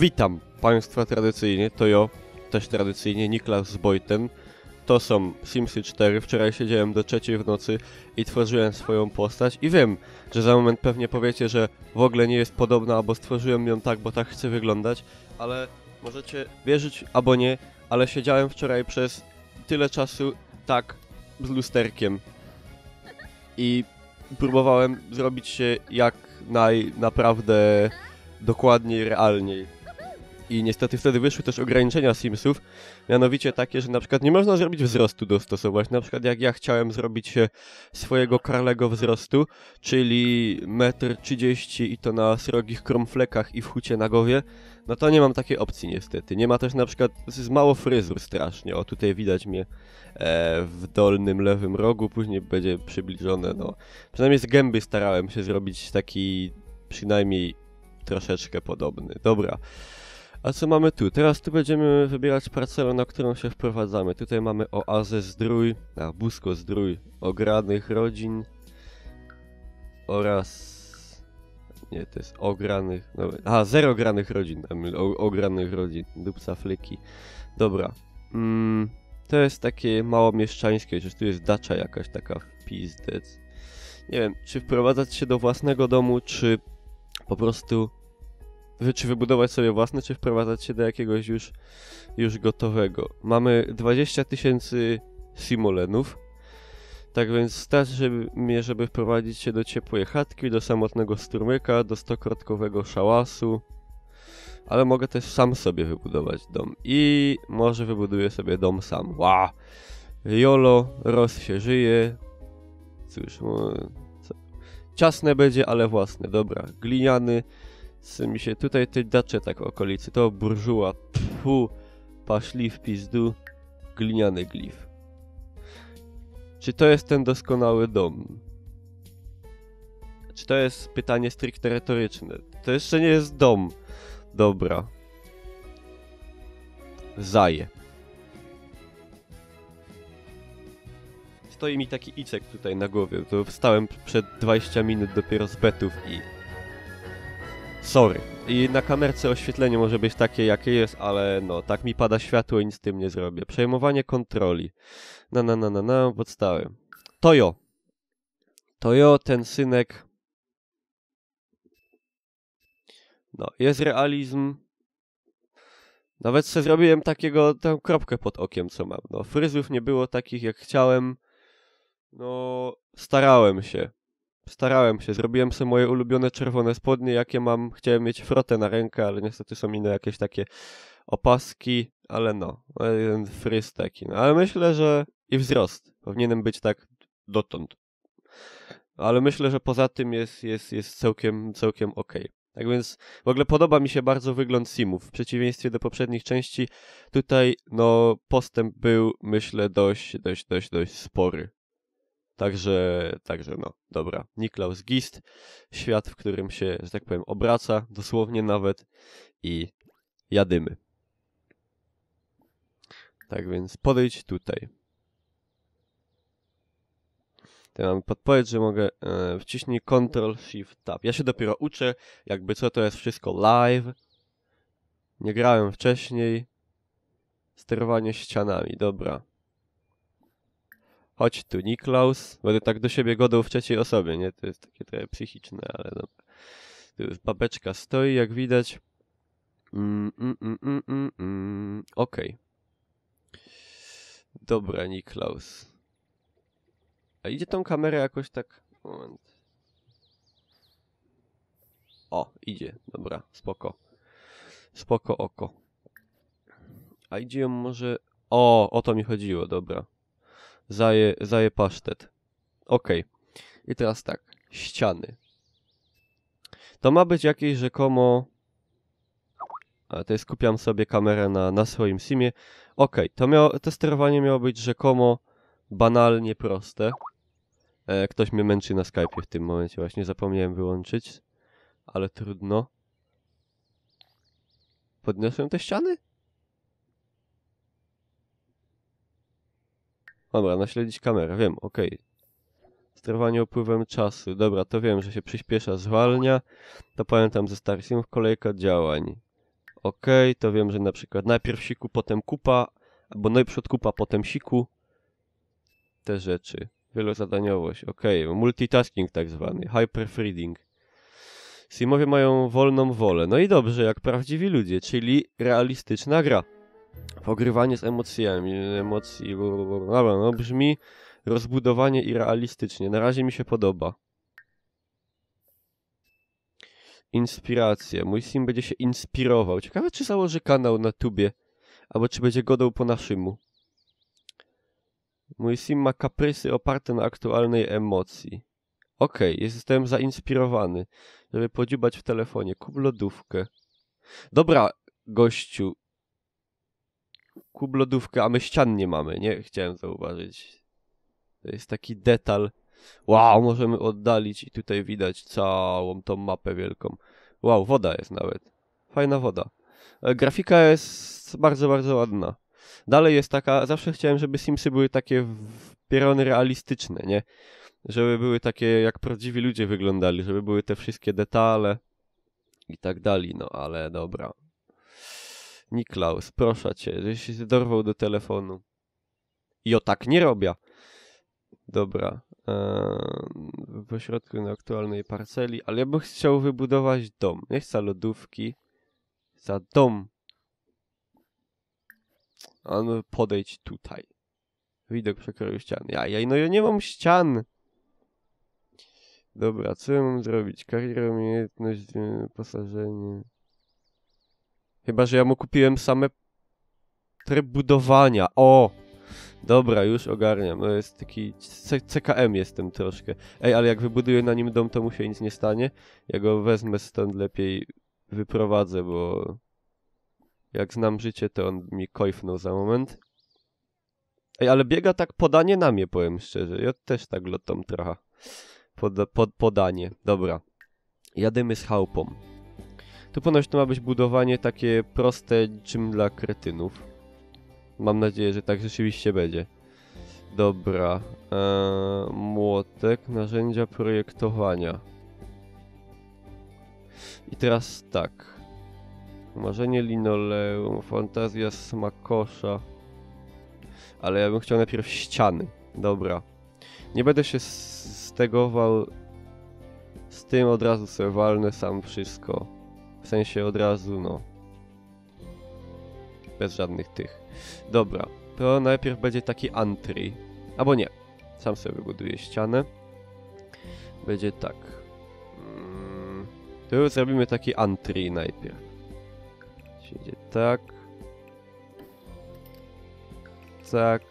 Witam Państwa tradycyjnie, to ja, też tradycyjnie, Niklas z Bojtem. To są Simsy 4, wczoraj siedziałem do trzeciej w nocy i tworzyłem swoją postać i wiem, że za moment pewnie powiecie, że w ogóle nie jest podobna, albo stworzyłem ją tak, bo tak chcę wyglądać, ale możecie wierzyć albo nie, ale siedziałem wczoraj przez tyle czasu tak z lusterkiem i próbowałem zrobić się jak naj naprawdę dokładniej, realniej. I niestety wtedy wyszły też ograniczenia Simsów, mianowicie takie, że na przykład nie można zrobić wzrostu dostosować. Na przykład jak ja chciałem zrobić się swojego karlego wzrostu, czyli 1,30 m i to na srogich kromflekach i w hucie na głowie, no to nie mam takiej opcji niestety. Nie ma też na przykład, z mało fryzur strasznie. O, tutaj widać mnie e, w dolnym lewym rogu, później będzie przybliżone, no. Przynajmniej z gęby starałem się zrobić taki przynajmniej troszeczkę podobny. Dobra. A co mamy tu? Teraz tu będziemy wybierać parcelę, na którą się wprowadzamy. Tutaj mamy oazę zdrój, a busko zdrój ogranych rodzin oraz... Nie, to jest ogranych... No, aha, zero granych rodzin. O, ogranych rodzin. Dupca flyki. Dobra. Mm, to jest takie mało mieszczańskie, że tu jest dacza jakaś taka pizdec. Nie wiem, czy wprowadzać się do własnego domu, czy po prostu czy wybudować sobie własne, czy wprowadzać się do jakiegoś już, już gotowego. Mamy 20 tysięcy simolenów, tak więc starczy mnie, żeby wprowadzić się do ciepłej chatki, do samotnego strumyka, do stokrotkowego szałasu, ale mogę też sam sobie wybudować dom i może wybuduję sobie dom sam. Wow! Jolo, roz się żyje. Cóż, ciasne będzie, ale własne. Dobra, gliniany, co mi się tutaj te dacze tak okolicy, to burżuła, pfu, paszli w pizdu, gliniany glif. Czy to jest ten doskonały dom? Czy to jest pytanie stricte retoryczne? To jeszcze nie jest dom. Dobra. Zaje. Stoi mi taki icek tutaj na głowie. To wstałem przed 20 minut dopiero z betów i Sorry. I na kamerce oświetlenie może być takie, jakie jest, ale no, tak mi pada światło i nic z tym nie zrobię. Przejmowanie kontroli. Na, na, na, na, na, podstawy. Tojo. Tojo, ten synek... No, jest realizm. Nawet sobie zrobiłem takiego, tę kropkę pod okiem, co mam. No, fryzów nie było takich, jak chciałem. No, starałem się. Starałem się, zrobiłem sobie moje ulubione czerwone spodnie, jakie mam. Chciałem mieć frotę na rękę, ale niestety są inne jakieś takie opaski, ale no, jeden fryz taki. No, ale myślę, że i wzrost. Powinienem być tak dotąd. Ale myślę, że poza tym jest, jest, jest całkiem, całkiem ok. Tak więc w ogóle podoba mi się bardzo wygląd simów. W przeciwieństwie do poprzednich części, tutaj no postęp był, myślę, dość, dość, dość, dość spory. Także, także no, dobra. Niklaus Gist, świat, w którym się, że tak powiem, obraca, dosłownie nawet, i jadymy. Tak więc podejdź tutaj. Tutaj mamy podpowiedź, że mogę e, wciśnij Ctrl Shift Tab. Ja się dopiero uczę, jakby co to jest wszystko live. Nie grałem wcześniej. Sterowanie ścianami, dobra. Chodź tu, Niklaus. Będę tak do siebie godał w trzeciej osobie, nie? To jest takie trochę psychiczne, ale dobra. Tu już babeczka stoi, jak widać. Mm, mm, mm, mm, mm, mm. Okej. Okay. Dobra, Niklaus. A idzie tą kamerę jakoś tak... Moment. O, idzie. Dobra, spoko. Spoko oko. A idzie ją może... O, o to mi chodziło, dobra zaje, zaje pasztet. Ok. I teraz tak. Ściany. To ma być jakieś rzekomo... A to skupiam sobie kamerę na, na swoim simie. Ok, to, miało, to sterowanie miało być rzekomo banalnie proste. E, ktoś mnie męczy na Skype'ie w tym momencie, właśnie zapomniałem wyłączyć. Ale trudno. Podniosłem te ściany? Dobra, naśledzić kamerę, wiem, okej. Okay. Sterowanie upływem czasu. Dobra, to wiem, że się przyspiesza, zwalnia. To pamiętam ze starych filmów. Kolejka działań. Okej, to wiem, że na przykład najpierw siku, potem kupa, albo najpierw kupa, potem siku. Te rzeczy. Wielozadaniowość, okej. Multitasking tak zwany, hyperthreading. Simowie mają wolną wolę. No i dobrze, jak prawdziwi ludzie, czyli realistyczna gra. Pogrywanie z emocjami, emocji, no brzmi rozbudowanie i realistycznie. Na razie mi się podoba. Inspiracja. Mój sim będzie się inspirował. Ciekawe, czy założy kanał na tubie, albo czy będzie godał po naszemu. Mój sim ma kaprysy oparte na aktualnej emocji. Okej, okay, jestem zainspirowany, żeby podziubać w telefonie. Kup lodówkę. Dobra, gościu. Kup lodówkę, a my ścian nie mamy, nie? Chciałem zauważyć. To jest taki detal. Wow, możemy oddalić i tutaj widać całą tą mapę wielką. Wow, woda jest nawet. Fajna woda. E, grafika jest bardzo, bardzo ładna. Dalej jest taka, zawsze chciałem, żeby Simsy były takie wpierone realistyczne, nie? Żeby były takie, jak prawdziwi ludzie wyglądali, żeby były te wszystkie detale i tak dalej, no ale dobra. Niklaus, proszę cię, żeś się dorwał do telefonu. I o tak nie robię. Dobra. Eee, w ośrodku na aktualnej parceli, ale ja bym chciał wybudować dom. Nie chcę lodówki. Za dom. A no podejdź tutaj. Widok przekroju ścian. Ja, ja, no ja nie mam ścian. Dobra, co ja mam zrobić? Kariera, umiejętność, wyposażenie. Chyba, że ja mu kupiłem same tryb budowania. O! Dobra, już ogarniam. Jest taki CKM jestem troszkę. Ej, ale jak wybuduję na nim dom, to mu się nic nie stanie. Ja go wezmę stąd lepiej wyprowadzę, bo jak znam życie, to on mi kojfnął za moment. Ej, ale biega tak podanie na mnie, powiem szczerze. Ja też tak lotom trochę. Pod, pod, podanie. Dobra. Jadymy z chałupą. Tu ponoć to ma być budowanie takie proste, czym dla kretynów. Mam nadzieję, że tak rzeczywiście będzie. Dobra. Eee, młotek, narzędzia projektowania. I teraz tak. Marzenie linoleum, fantazja smakosza. Ale ja bym chciał najpierw ściany. Dobra. Nie będę się stegował z tym od razu sobie walnę sam wszystko. Sensie od razu, no. Bez żadnych tych. Dobra, to najpierw będzie taki antry. Albo nie. Sam sobie wybuduję ścianę. Będzie tak. Mm, tu zrobimy taki antry najpierw. Będzie tak. Tak.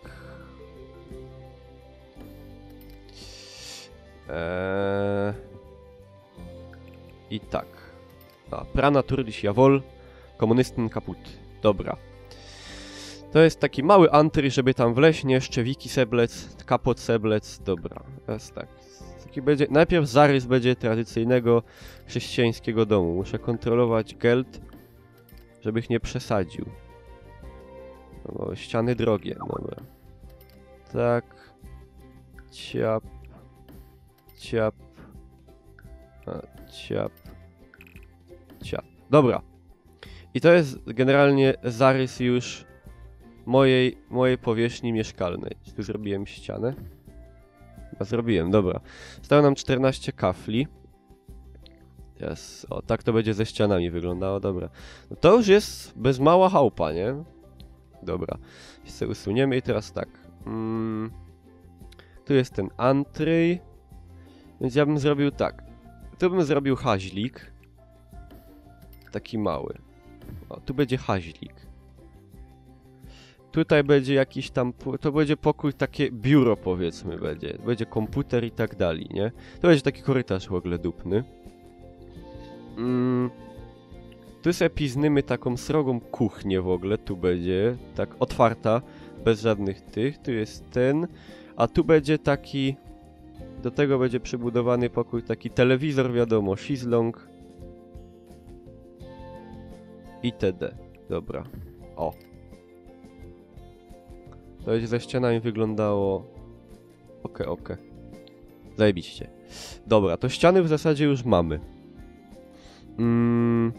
Eee... I tak. A, prana turdiś jawol, komunistyn kaput. Dobra. To jest taki mały antry, żeby tam wleźć, nie? Szczewiki seblec, kapot seblec, dobra. Jest tak. Taki będzie, najpierw zarys będzie tradycyjnego chrześcijańskiego domu. Muszę kontrolować geld, żebych nie przesadził. No, ściany drogie, dobra. Tak. Ciap. Ciap. A, ciap. Dobra. I to jest generalnie zarys już mojej, mojej powierzchni mieszkalnej. Tu zrobiłem ścianę. A zrobiłem, dobra. Stało nam 14 kafli. Yes. O, tak to będzie ze ścianami wyglądało, dobra. No to już jest bez mała chałupa, nie? Dobra. Sobie usuniemy i teraz tak. Mm, tu jest ten antry. Więc ja bym zrobił tak. Tu bym zrobił haźlik. Taki mały. O, tu będzie haźlik. Tutaj będzie jakiś tam, to będzie pokój, takie biuro powiedzmy będzie. Będzie komputer i tak dalej, nie? To będzie taki korytarz w ogóle dupny. Mm. Tu sobie piznymy taką srogą kuchnię w ogóle, tu będzie, tak otwarta, bez żadnych tych. Tu jest ten, a tu będzie taki, do tego będzie przybudowany pokój, taki telewizor wiadomo, shizlong itd. Dobra, o. To będzie ze ścianami wyglądało... Okej, okay, okej. Okay. Zajebiście. Dobra, to ściany w zasadzie już mamy. Mm,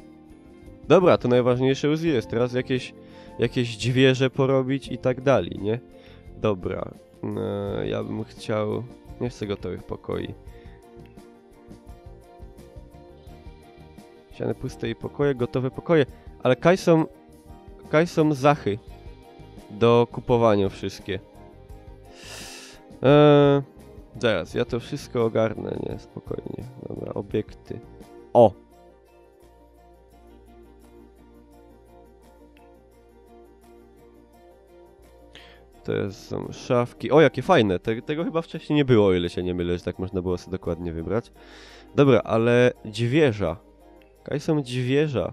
Dobra, to najważniejsze już jest. Teraz jakieś, jakieś dźwierze porobić i tak dalej, nie? Dobra. E, ja bym chciał... Nie chcę gotowych pokoi. Ściany puste i pokoje, gotowe pokoje. Ale kaj są... Kaj są zachy. Do kupowania wszystkie. Eee, zaraz, ja to wszystko ogarnę, nie? Spokojnie. Dobra, obiekty. O! To są szafki. O, jakie fajne. Te, tego chyba wcześniej nie było, o ile się nie mylę, że tak można było sobie dokładnie wybrać. Dobra, ale dźwierza. Kaj są dźwierza.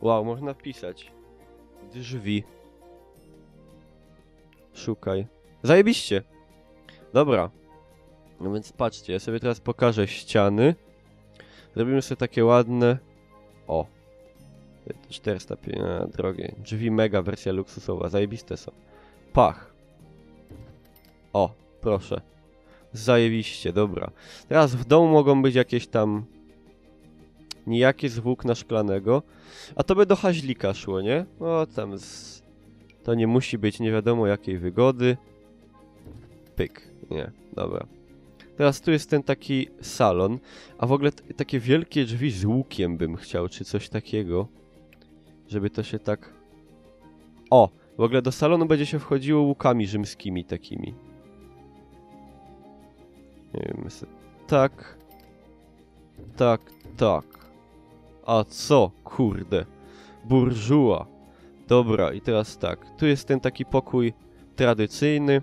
Wow, można wpisać. Drzwi. Szukaj. Zajebiście. Dobra. No więc patrzcie, ja sobie teraz pokażę ściany. Zrobimy sobie takie ładne... O. 400, a, drogie. Drzwi mega, wersja luksusowa. Zajebiste są. Pach. O, proszę. Zajebiście, dobra. Teraz w domu mogą być jakieś tam... Nijakie z włókna szklanego. A to by do haźlika szło, nie? O, tam z... To nie musi być nie wiadomo jakiej wygody. Pyk. Nie, dobra. Teraz tu jest ten taki salon, a w ogóle takie wielkie drzwi z łukiem bym chciał, czy coś takiego. Żeby to się tak... O! W ogóle do salonu będzie się wchodziło łukami rzymskimi takimi. Nie wiem. Tak. Tak, tak. A co? Kurde. Burżuła. Dobra, i teraz tak. Tu jest ten taki pokój tradycyjny.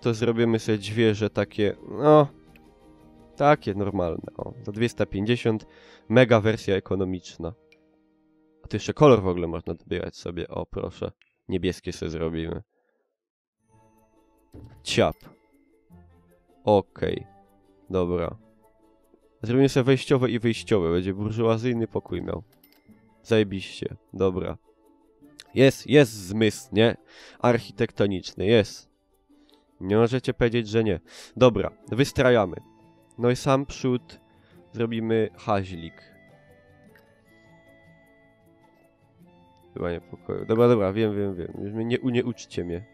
To zrobimy sobie dźwierze takie, no... Takie normalne, o. Za 250. Mega wersja ekonomiczna. A tu jeszcze kolor w ogóle można dobierać sobie. O, proszę. Niebieskie sobie zrobimy. Ciap. Okej. Okay. Dobra. Zrobimy sobie wejściowe i wyjściowe. Będzie burżuazyjny pokój miał. Zajebiście. Dobra. Jest, jest zmysł, nie? Architektoniczny, jest. Nie możecie powiedzieć, że nie. Dobra, wystrajamy. No i sam przód zrobimy haźlik. Chyba nie pokoju. Dobra, dobra, wiem, wiem, wiem. Nie, nie uczcie mnie.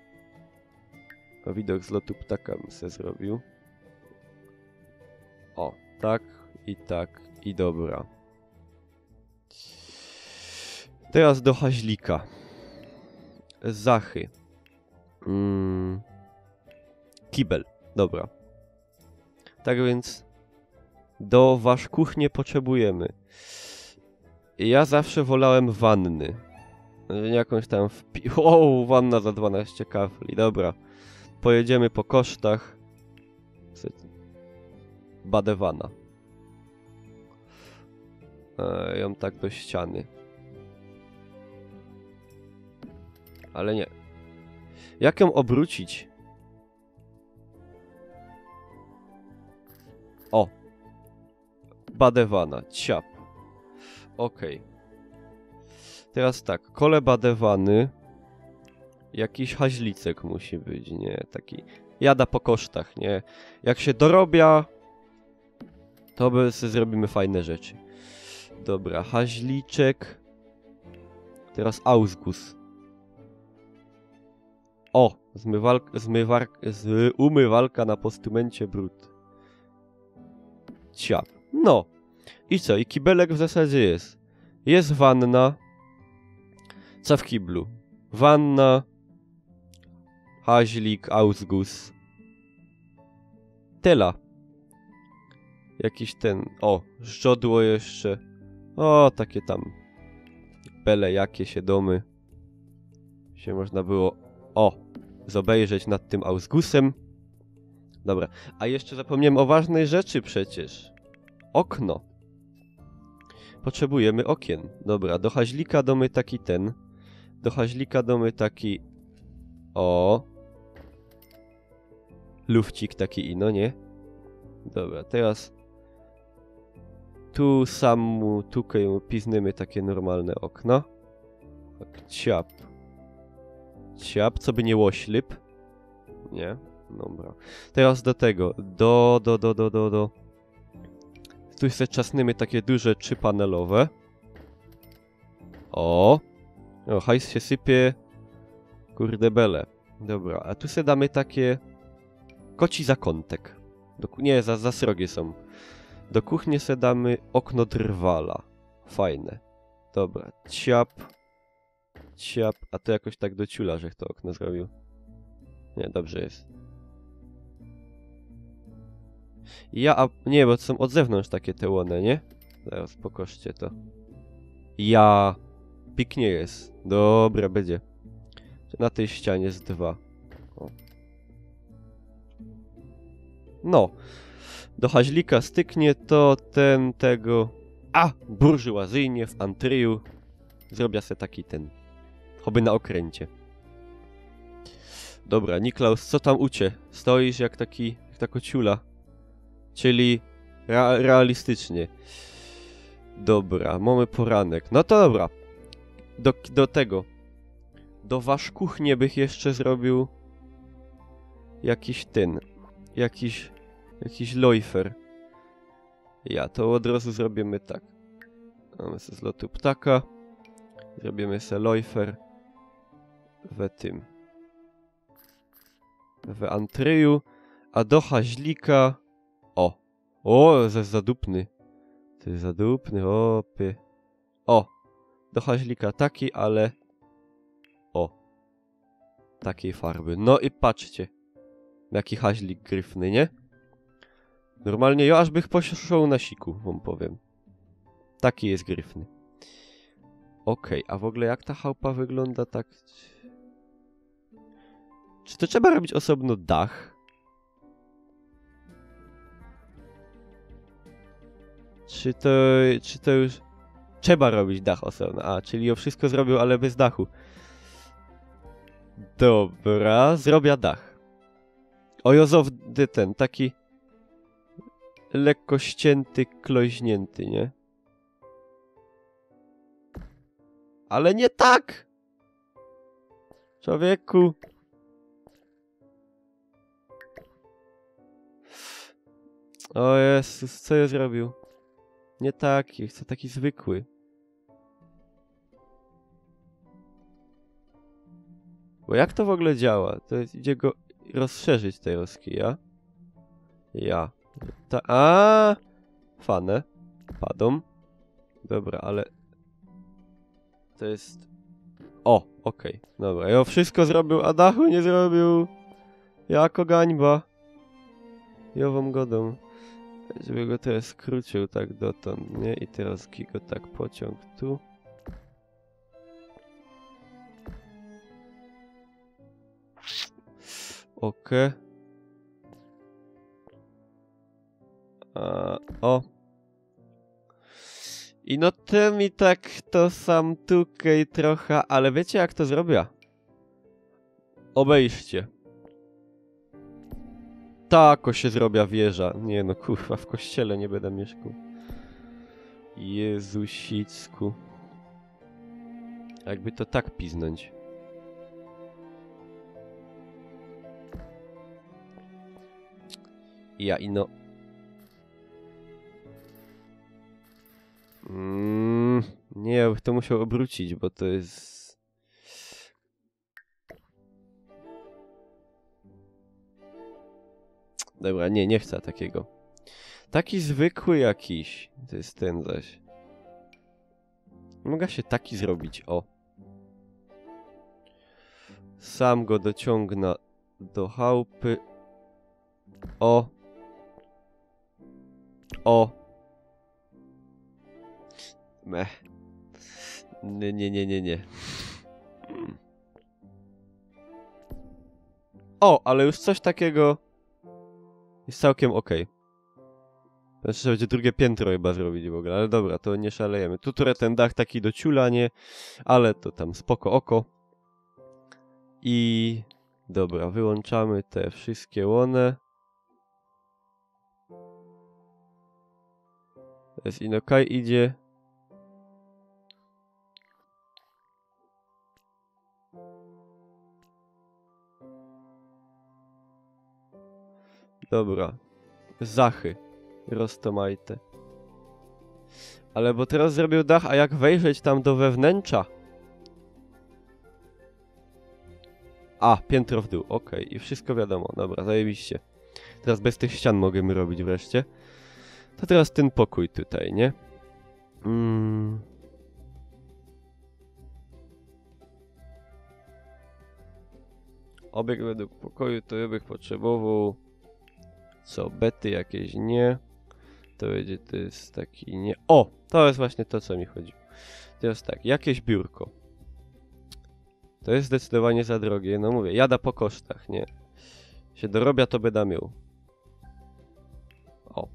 O, widok z lotu ptaka bym se zrobił. O, tak i tak i dobra. Teraz do haźlika. Zachy. Mm. Kibel, dobra. Tak więc do wasz kuchnię potrzebujemy. Ja zawsze wolałem wanny. Jakąś tam wpi... O, wanna za 12 kafli, dobra. Pojedziemy po kosztach. Badewana. E, ją tak do ściany. Ale nie. Jak ją obrócić? O. Badewana. Ciap. Okej. Okay. Teraz tak. Kole badewany. Jakiś haźlicek musi być, nie? Taki jada po kosztach, nie? Jak się dorobia, to by zrobimy fajne rzeczy. Dobra, haźliczek. Teraz Ausgus. O! Zmywalk, zmywar, z, umywalka na postumencie brud. Ciap. No. I co? I kibelek w zasadzie jest. Jest wanna. Co w kiblu? Wanna. Haźlik, Ausgus. Tela. Jakiś ten... O, żodło jeszcze. O, takie tam... Bele jakie się domy. Się można było o, zobejrzeć nad tym Ausgusem. Dobra, a jeszcze zapomniałem o ważnej rzeczy przecież. Okno. Potrzebujemy okien. Dobra, do haźlika domy taki ten. Do haźlika domy taki... O. Lufcik taki ino, nie? Dobra, teraz... Tu samu, tukaj piznymy takie normalne okno. Tak, ciap. Ciap, co by nie łoślip. Nie? Dobra. Teraz do tego. Do, do, do, do, do, do. Tu se czasnymy takie duże trzypanelowe. O! O, hajs się sypie. Kurde bele. Dobra, a tu se damy takie... Koci zakątek. Nie, za, za srogie są. Do kuchni se damy okno drwala. Fajne. Dobra, ciap. Ciap. A to jakoś tak do ciula, że to okno zrobił. Nie, dobrze jest. Ja, a nie, bo to są od zewnątrz takie te łone, nie? Zaraz pokoszcie to. Ja. Piknie jest. Dobra, będzie. Na tej ścianie jest dwa. O. No. Do haźlika styknie to ten tego. A! Burżuazyjnie w antryju. Zrobię se taki ten. Choby na okręcie. Dobra, Niklaus, co tam u cie? Stoisz jak taki, jak ta kociula. Czyli rea realistycznie. Dobra, mamy poranek. No to dobra. Do, do tego. Do wasz kuchnię bych jeszcze zrobił jakiś ten. Jakiś, jakiś lojfer. Ja to od razu zrobimy tak. Mamy sobie z ptaka. Zrobimy sobie lojfer we tym. W antryju. A do haźlika... O! O, ze zadupny. Ty zadupny, opy. O! Do haźlika taki, ale... O! Takiej farby. No i patrzcie. Jaki haźlik gryfny, nie? Normalnie ja aż bych poszł na siku, wam powiem. Taki jest gryfny. Okej, a w ogóle jak ta chałupa wygląda tak... Czy to trzeba robić osobno dach? Czy to, czy to już... Trzeba robić dach osobno. A, czyli o wszystko zrobił, ale bez dachu. Dobra, zrobię dach. O Jozow ten, taki lekko ścięty, kloźnięty, nie? Ale nie tak! Człowieku! O Jezus, co ja zrobił? Nie taki, chcę taki zwykły. Bo jak to w ogóle działa? To jest, idzie go rozszerzyć tej oski, ja? Ja. Ta, a, Fanę. Padą. Dobra, ale... To jest... O, okej. Dobra, ja wszystko zrobił, a dachu nie zrobił. Jako gańba. Wam godą. Żeby go teraz skrócił tak dotąd, nie? I teraz go tak pociąg tu. Okej. A, O. I no to mi tak to sam tukej trochę, ale wiecie jak to zrobię? Obejście. Tako się zrobia wieża. Nie no kurwa, w kościele nie będę mieszkał. Jezusicku. Jakby to tak piznąć. Ja ino. Mm, nie, ja bym to musiał obrócić, bo to jest... Dobra, nie, nie chcę takiego. Taki zwykły jakiś. To jest ten zaś. Mogę się taki zrobić, o. Sam go dociągnę do chałupy. O. O. Meh. Nie, nie, nie, nie, nie. O, ale już coś takiego jest całkiem. Okay. Znaczy, będzie drugie piętro chyba zrobić w ogóle, ale dobra, to nie szalejemy. Tu trochę ten dach taki do ciula, nie? Ale to tam spoko oko. I... Dobra, wyłączamy te wszystkie łone. Jest Inokaj idzie. Dobra. Zachy. Rostomajte. Ale bo teraz zrobił dach, a jak wejrzeć tam do wewnętrza? A, piętro w dół, okej. I wszystko wiadomo, dobra, zajebiście. Teraz bez tych ścian możemy robić wreszcie. To teraz ten pokój tutaj, nie? Mm. Obieg według pokoju to ja bych potrzebował... Co, bety jakieś nie. To będzie, to jest taki nie... O! To jest właśnie to, co mi chodziło. Teraz tak, jakieś biurko. To jest zdecydowanie za drogie. No mówię, jada po kosztach, nie? Się dorobia, to będę miał. O.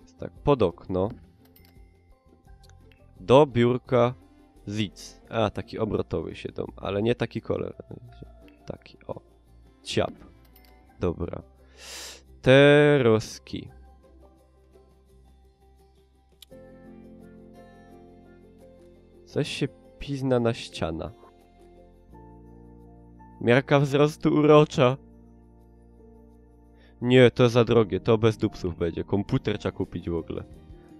Jest tak, pod okno. Do biurka Zic. A, taki obrotowy się dom, ale nie taki kolor. Taki, o. Ciap. Dobra. Teroski. Coś się pizna na ściana. Miarka wzrostu urocza. Nie, to za drogie, to bez dupsów będzie. Komputer trzeba kupić w ogóle.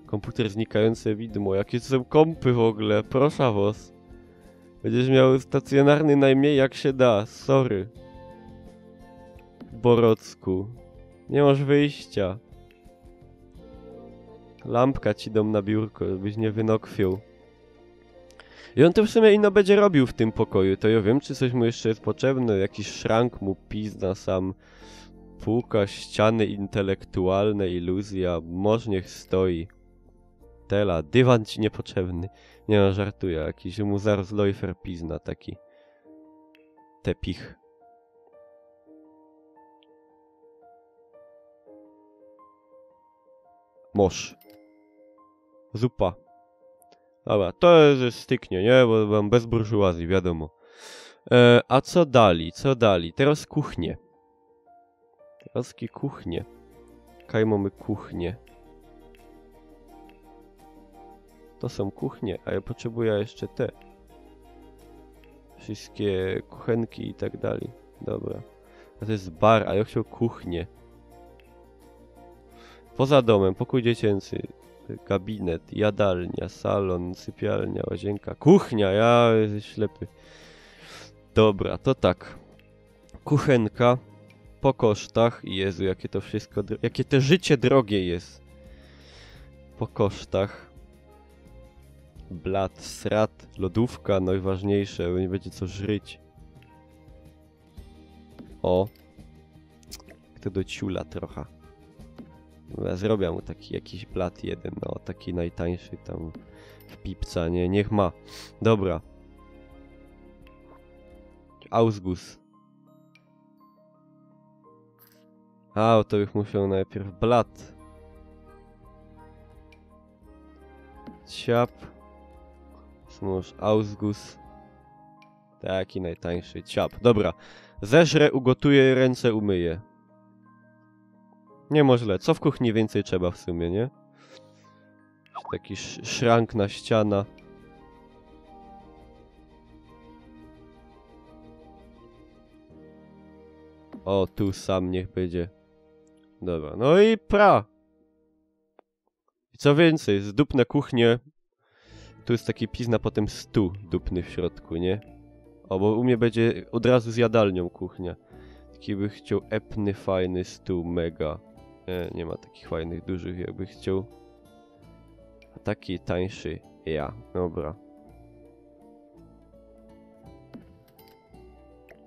Komputer znikające widmo. Jakie są kompy w ogóle? Proszę was. Będziesz miał stacjonarny najmniej jak się da. Sorry. Borocku. Nie masz wyjścia. Lampka ci dom na biurko, żebyś nie wynokwił. I on to w sumie ino będzie robił w tym pokoju, to ja wiem, czy coś mu jeszcze jest potrzebne, jakiś szrank mu pizna sam, półka, ściany intelektualne, iluzja, może niech stoi. Tela, dywan ci niepotrzebny. Nie no, żartuję, jakiś mu zaraz Leufer pizna taki. Tepich. Mosz. Zupa. Dobra, to jest styknie, nie? Bo mam bez burżuazji, wiadomo. E, a co dali? Co dali? Teraz kuchnie. Teraz kuchnie. Kaj mamy kuchnie. To są kuchnie, a ja potrzebuję jeszcze te. Wszystkie kuchenki i tak dalej. Dobra. A to jest bar, a ja chciał kuchnię. Poza domem, pokój dziecięcy, gabinet, jadalnia, salon, sypialnia, łazienka, kuchnia, ja ślepy. Dobra, to tak. Kuchenka po kosztach. Jezu, jakie to wszystko, jakie te życie drogie jest. Po kosztach. Blat, srat, lodówka, najważniejsze, bo nie będzie co żryć. O. To do ciula trochę. Ja zrobię mu taki jakiś blat jeden, no taki najtańszy tam w pipca, nie? Niech ma. Dobra. Ausgus. A, to bych musiał najpierw blat. Ciap. Smusz, Ausgus. Taki najtańszy. Ciap. Dobra. Zeżrę, ugotuję, ręce umyję. Nie. Co w kuchni więcej trzeba w sumie, nie? Taki sz szrank na ściana. O, tu sam niech będzie. Dobra, no i pra! I co więcej, zdupne kuchnie. Tu jest taki pizna potem stół dupny w środku, nie? O, bo u mnie będzie od razu z jadalnią kuchnia. Taki by chciał epny, fajny stół, mega. Nie, nie ma takich fajnych, dużych, jakby chciał. A taki tańszy, ja, dobra.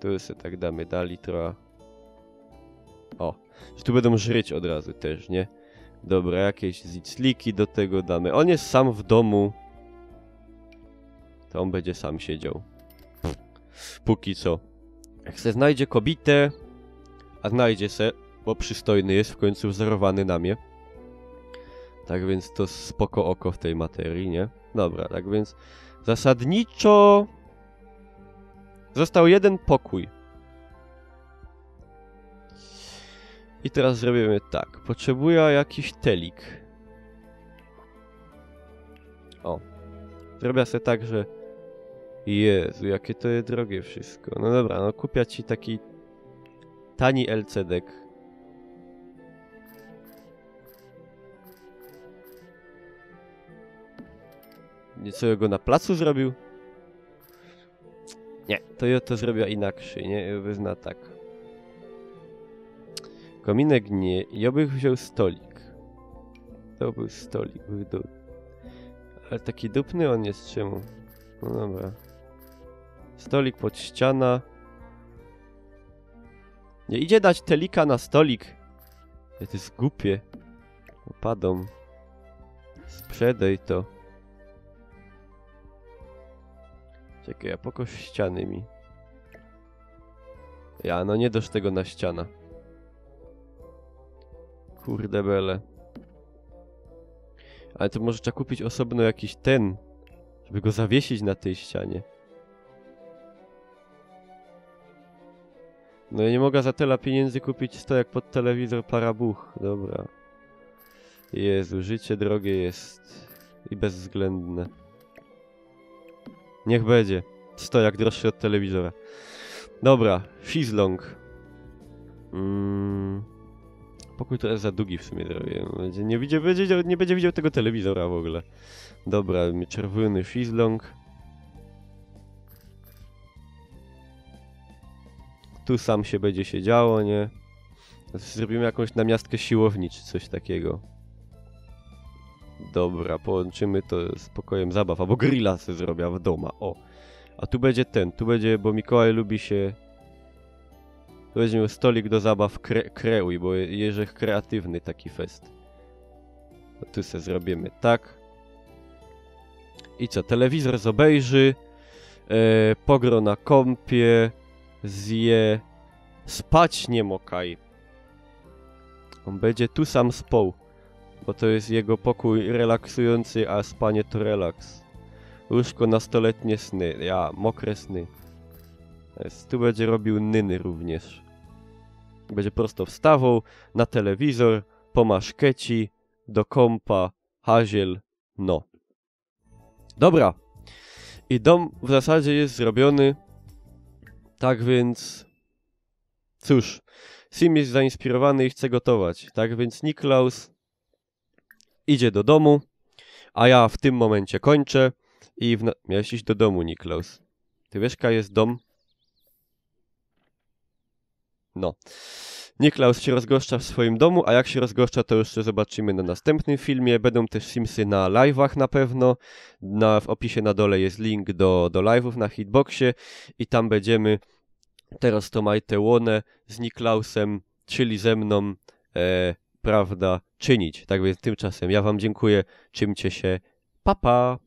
Tu sobie tak damy, dali trochę. O, że tu będą żryć od razu też, nie? Dobra, jakieś zicliki do tego damy. On jest sam w domu. To on będzie sam siedział. Póki co. Jak se znajdzie kobitę, a znajdzie se, bo przystojny jest, w końcu wzorowany na mnie. Tak więc to spoko oko w tej materii, nie? Dobra, tak więc zasadniczo został jeden pokój. I teraz zrobimy tak. Potrzebuję jakiś telik. O. Zrobię sobie tak, że... Jezu, jakie to jest drogie wszystko. No dobra, no kupię ci taki tani LCD. Nieco go na placu zrobił? Nie, to ja to zrobiła inaczej, nie? Wyzna tak. Kominek nie, ja bych wziął stolik. To był stolik, był do... Ale taki dupny on jest czemu? No dobra. Stolik pod ściana. Nie idzie dać telika na stolik. Ja to jest głupie. Opadą. Sprzedaj to. Czekaj, a pokoż ściany mi. Ja, no nie dosz tego na ściana. Kurde bele. Ale to może trzeba kupić osobno jakiś ten, żeby go zawiesić na tej ścianie. No ja nie mogę za tyle pieniędzy kupić stojak pod telewizor parabuch. Dobra. Jezu, życie drogie jest i bezwzględne. Niech będzie. Stojak droższy od telewizora. Dobra, Shizlong. Mm. Pokój to jest za długi w sumie. Będzie, nie, będzie, będzie, nie będzie widział tego telewizora w ogóle. Dobra, czerwony Shizlong. Tu sam się będzie się działo, nie? Zrobimy jakąś namiastkę siłowni czy coś takiego. Dobra, połączymy to z pokojem zabaw, albo grilla sobie zrobię w doma, o. A tu będzie ten, tu będzie, bo Mikołaj lubi się... Tu weźmiemy stolik do zabaw kre, kreuj, bo Jerzech kreatywny taki fest. To tu sobie zrobimy tak. I co, telewizor zobejrzy, e, pogro na kąpie, zje, spać nie mokaj. On będzie tu sam spał, bo to jest jego pokój relaksujący, a spanie to relaks. Łóżko na stoletnie sny, ja, mokre sny. Tu będzie robił nyny również. Będzie prosto wstawał na telewizor, po maszkeci, do kompa, haziel, no. Dobra. I dom w zasadzie jest zrobiony. Tak więc... Cóż, Sim jest zainspirowany i chce gotować. Tak więc Niklaus idzie do domu, a ja w tym momencie kończę i w... Miałeś iść do domu, Niklaus. Ty wiesz, jest dom? No. Niklaus się rozgoszcza w swoim domu, a jak się rozgoszcza, to jeszcze zobaczymy na następnym filmie. Będą też Simsy na live'ach na pewno. Na, w opisie na dole jest link do, do live'ów na Hitboxie i tam będziemy teraz to Majte Łone z Niklausem, czyli ze mną, e, prawda, czynić. Tak więc tymczasem ja wam dziękuję, czymcie się, papa!